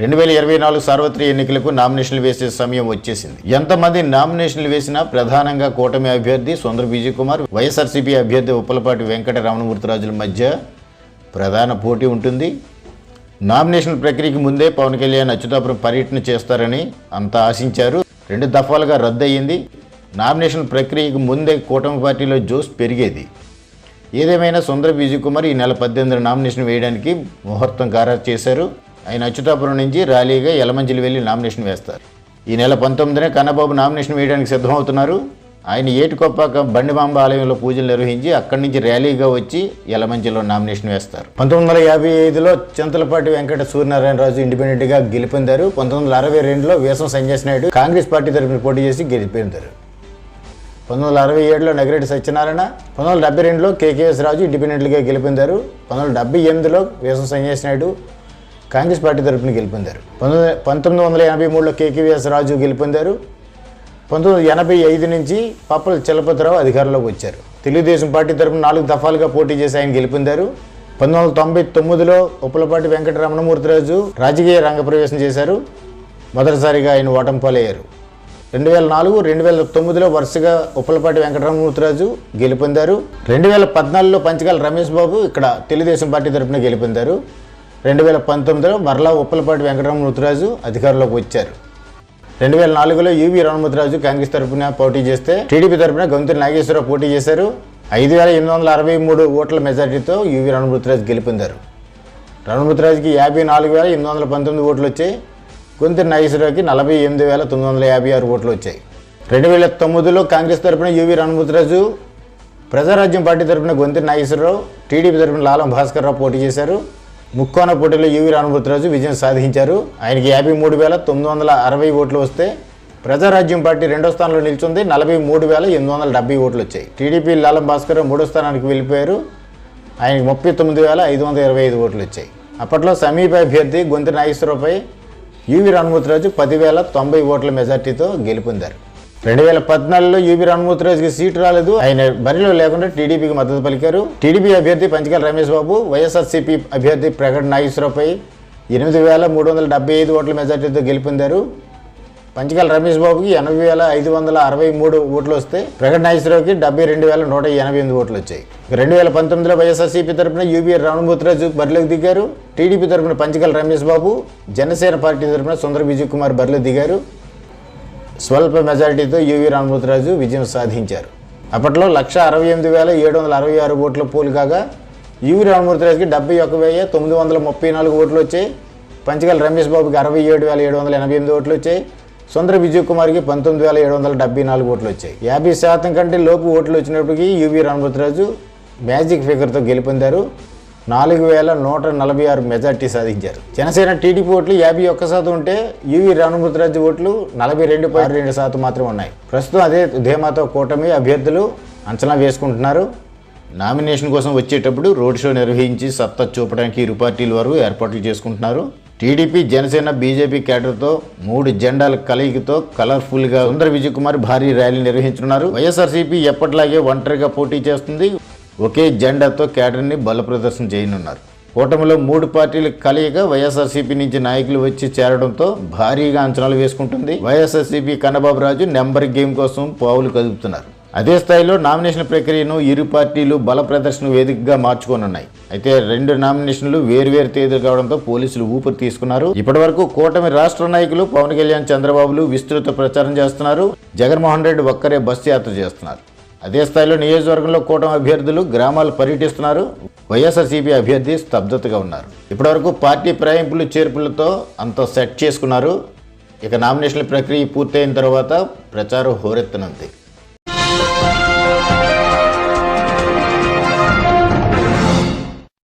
రెండు వేల ఇరవై నాలుగు సార్వత్రిక ఎన్నికలకు నామినేషన్లు వేసే సమయం వచ్చేసింది. ఎంతమంది నామినేషన్లు వేసినా ప్రధానంగా కూటమి అభ్యర్థి సుందర విజయ్ కుమార్ వైఎస్ఆర్సీపీ అభ్యర్థి ఉప్పలపాటి వెంకట రమణమూర్తిరాజుల మధ్య ప్రధాన పోటీ ఉంటుంది. నామినేషన్ ప్రక్రియకి ముందే పవన్ కళ్యాణ్ అచ్యుతాపురం పర్యటన చేస్తారని అంతా ఆశించారు. రెండు దఫాలుగా రద్దయింది. నామినేషన్ ప్రక్రియకు ముందే కూటమి పార్టీలో జోష్ పెరిగేది. ఏదేమైనా సుందర విజయ్ కుమార్ ఈ నెల పద్దెనిమిది నామినేషన్ వేయడానికి ముహూర్తం ఖరారు చేశారు. ఆయన అచ్యుతాపురం నుంచి ర్యాలీగా యలమంచిలి వెళ్ళి నామినేషన్ వేస్తారు. ఈ నెల పంతొమ్మిదినే కన్నబాబు నామినేషన్ వేయడానికి సిద్ధమవుతున్నారు. ఆయన ఏటికొప్పాక బండిమాంబ ఆలయంలో పూజలు నిర్వహించి అక్కడి నుంచి ర్యాలీగా వచ్చి యలమంచిలో నామినేషన్ వేస్తారు. పంతొమ్మిది వందల యాభై ఐదులో చింతలపాటి వెంకట సూర్యనారాయణరాజు ఇండిపెండెంట్గా గెలిపొందారు. పంతొమ్మిది వందల అరవై రెండులో వేసం సంజయ్ నాయుడు కాంగ్రెస్ పార్టీ తరఫున పోటీ చేసి గెలిపొందారు. పంతొమ్మిది వందల అరవై ఏడులో నగిరెడ్డి సత్యనారాయణ పంతొమ్మిది వందల డెబ్బై రెండులో కేకేఎస్ రాజు ఇండిపెండెంట్గా గెలిపొందారు. పంతొమ్మిది వందల డెబ్బై ఎనిమిదిలో వేసం సంజయ్ నాయుడు కాంగ్రెస్ పార్టీ తరఫున గెలుపొందారు. పంతొమ్మిది పంతొమ్మిది వందల ఎనభై మూడులో కేకేఎస్ రాజు గెలుపొందారు. పంతొమ్మిది వందల ఎనభై ఐదు నుంచి పప్పల చలపతిరావు అధికారంలోకి వచ్చారు. తెలుగుదేశం పార్టీ తరఫున నాలుగు దఫాలుగా పోటీ చేసి ఆయన గెలుపొందారు. పంతొమ్మిది వందల తొంభై తొమ్మిదిలో ఉప్పలపాటి వెంకట రమణమూర్తిరాజు రాజకీయ రంగప్రవేశం చేశారు. మొదటిసారిగా ఆయన ఓటమి పాలయ్యారు. రెండు వేల నాలుగు రెండు వేల తొమ్మిదిలో వరుసగా ఉప్పలపాటి వెంకటరమణమూర్తిరాజు గెలుపొందారు. రెండు వేల పద్నాలుగులో పంచగాల రమేష్ బాబు ఇక్కడ తెలుగుదేశం పార్టీ తరఫున గెలుపొందారు. రెండు వేల పంతొమ్మిదిలో మరలా ఉప్పలపాటి వెంకటరమణమూర్తిరాజు అధికారంలోకి వచ్చారు. రెండు వేల నాలుగులో యువి రమణమూర్తిరాజు కాంగ్రెస్ తరఫున పోటీ చేస్తే టీడీపీ తరఫున గొంతుల నాగేశ్వరరావు పోటీ చేశారు. ఐదు వేల ఎనిమిది వందల అరవై మూడు ఓట్ల మెజార్టీతో యువి రమణమూర్తిరాజు గెలుపొందారు. రమణమూర్తిరాజుకి యాభై నాలుగు వేల ఎనిమిది వందల పంతొమ్మిది ఓట్లు వచ్చాయి గొంతుల నాగేశ్వరరావుకి నలభై ఎనిమిది వేల తొమ్మిది వందల యాభై ఆరు ఓట్లు వచ్చాయి రెండు వేల తొమ్మిదిలో కాంగ్రెస్ తరఫున యువి రమణమూర్తిరాజు ప్రజారాజ్యం పార్టీ తరఫున గొంతుల నాగేశ్వరరావు టీడీపీ తరఫున లాలం భాస్కర్రావు పోటీ చేశారు. ముక్కోన పోటీలో యువి రానుభూతిరాజు విజయం సాధించారు. ఆయనకి యాభై మూడు వేల తొమ్మిది వందల అరవై ఓట్లు వస్తే ప్రజారాజ్యం పార్టీ రెండో స్థానంలో నిల్చుంది. నలభై మూడు వేల ఎనిమిది వందల డెబ్బై ఓట్లు వచ్చాయి. టీడీపీ లాలం భాస్కర్ మూడో స్థానానికి వెళ్ళిపోయారు. ఆయనకి ముప్పై తొమ్మిది వేల ఐదు వందల ఇరవై ఐదు ఓట్లు వచ్చాయి. అప్పట్లో సమీప అభ్యర్థి గొంతు నాగేశ్వరరావుపై యువి రణమూర్తిరాజు పదివేల తొంభై ఓట్ల మెజార్టీతో గెలుపొందారు. రెండు వేల పద్నాలుగులో యూబీ రామమూర్తిరాజుకి సీటు రాలేదు. ఆయన బరిలో లేకుండా టీడీపీకి మద్దతు పలికారు. టీడీపీ అభ్యర్థి పంచకాల రమేష్ బాబు వైఎస్ఆర్సీపీ అభ్యర్థి ప్రకట నాగేశ్వరరావుపై ఎనిమిది వేల మూడు వందల డెబ్బై ఐదు ఓట్ల మెజార్టీతో గెలుపొందారు. పంచకాల రమేష్ బాబుకి ఎనభై వేల ఐదు వందల అరవై మూడు ఓట్లు వస్తే ప్రకట నాగేశ్వరరావుకి డెబ్బై రెండు వేల నూట ఎనభై ఎనిమిది ఓట్లు వచ్చాయి. రెండు వేల పంతొమ్మిదిలో వైఎస్ఆర్సీపీ తరఫున యూబీ రామమూర్తిరాజు బరిలోకి దిగారు. టీడీపీ తరఫున పంచకాల రమేష్ బాబు జనసేన పార్టీ తరఫున సుందర విజయ్ కుమార్ బరిలో దిగారు. స్వల్ప మెజారిటీతో యువి రామమూర్తిరాజు విజయం సాధించారు. అప్పట్లో లక్ష అరవై ఎనిమిది వేల ఏడు వందల అరవై ఆరు ఓట్ల పోలు కాగా యువి రామమూర్తిరాజుకి డెబ్బై ఒక వెయ్యి తొమ్మిది వందల ముప్పై నాలుగు ఓట్లు వచ్చాయి. పంచగల రమేష్ బాబుకి అరవై ఏడు వేల ఏడు వందల ఎనభై ఎనిమిది ఓట్లు వచ్చాయి. సుందర విజయ్ కుమార్కి పంతొమ్మిది వేల ఏడు వందల డెబ్బై నాలుగు ఓట్లు వచ్చాయి. యాభై శాతం కంటే లోపు ఓట్లు వచ్చినప్పటికీ యువి రామమూర్తిరాజు మ్యాజిక్ ఫిగర్తో గెలుపొందారు. నాలుగు వేల నూట నలభై ఆరు మెజార్టీ సాధించారు. జనసేన టీడీపీ ఓట్లు యాభై ఒక్క శాతం ఉంటే యువి రామమూర్తిరాజు ఓట్లు నలభై రెండు పాయింట్ రెండు శాతం మాత్రమే ఉన్నాయి. ప్రస్తుతం అదే ధీమాతో కూటమి అభ్యర్థులు అంచనా వేసుకుంటున్నారు. నామినేషన్ కోసం వచ్చేటప్పుడు రోడ్ షో నిర్వహించి సత్తా చూపడానికి ఇరు పార్టీల వారు ఏర్పాట్లు చేసుకుంటున్నారు. టీడీపీ జనసేన బీజేపీ కేటర్తో మూడు జెండాల కలయికతో కలర్ఫుల్గా సుందర విజయ్ కుమార్ భారీ ర్యాలీ నిర్వహించనున్నారు. వైఎస్ఆర్సీపీ ఎప్పటిలాగే ఒంటరిగా పోటీ చేస్తుంది. ఒకే జెండాతో కేటర్ని బల ప్రదర్శన చేయనున్నారు. కూటమిలో మూడు పార్టీల కలయిక వైఎస్ఆర్సీపీ నుంచి నాయకులు వచ్చి చేరడంతో భారీగా అంచనాలు వేసుకుంటుంది. YSRCP Kannababu Raju number game కోసం పావులు కదుపుతున్నారు. అదే స్థాయిలో నామినేషన్ ప్రక్రియను ఇరు పార్టీలు బల ప్రదర్శన వేదికగా మార్చుకోనున్నాయి. అయితే రెండు నామినేషన్లు వేర్వేరు తేదీలు కావడంతో పోలీసులు ఊపిరి తీసుకున్నారు. ఇప్పటివరకు కూటమి రాష్ట్ర నాయకులు పవన్ కళ్యాణ్ చంద్రబాబులు విస్తృత ప్రచారం చేస్తున్నారు. జగన్మోహన్ రెడ్డి ఒక్కరే బస్సు యాత్ర చేస్తున్నారు. అదే స్థాయిలో నియోజకవర్గంలో కూటమి అభ్యర్థులు గ్రామాలు పర్యటిస్తున్నారు. వైఎస్ఆర్సీపీ అభ్యర్థి స్తబ్దతగా ఉన్నారు. ఇప్పటివరకు పార్టీ ప్రయాణింపులు చేర్పులతో అంత సెట్ చేసుకున్నారు. ఇక నామినేషన్ల ప్రక్రియ పూర్తయిన తర్వాత ప్రచారం హోరెత్తనుంది.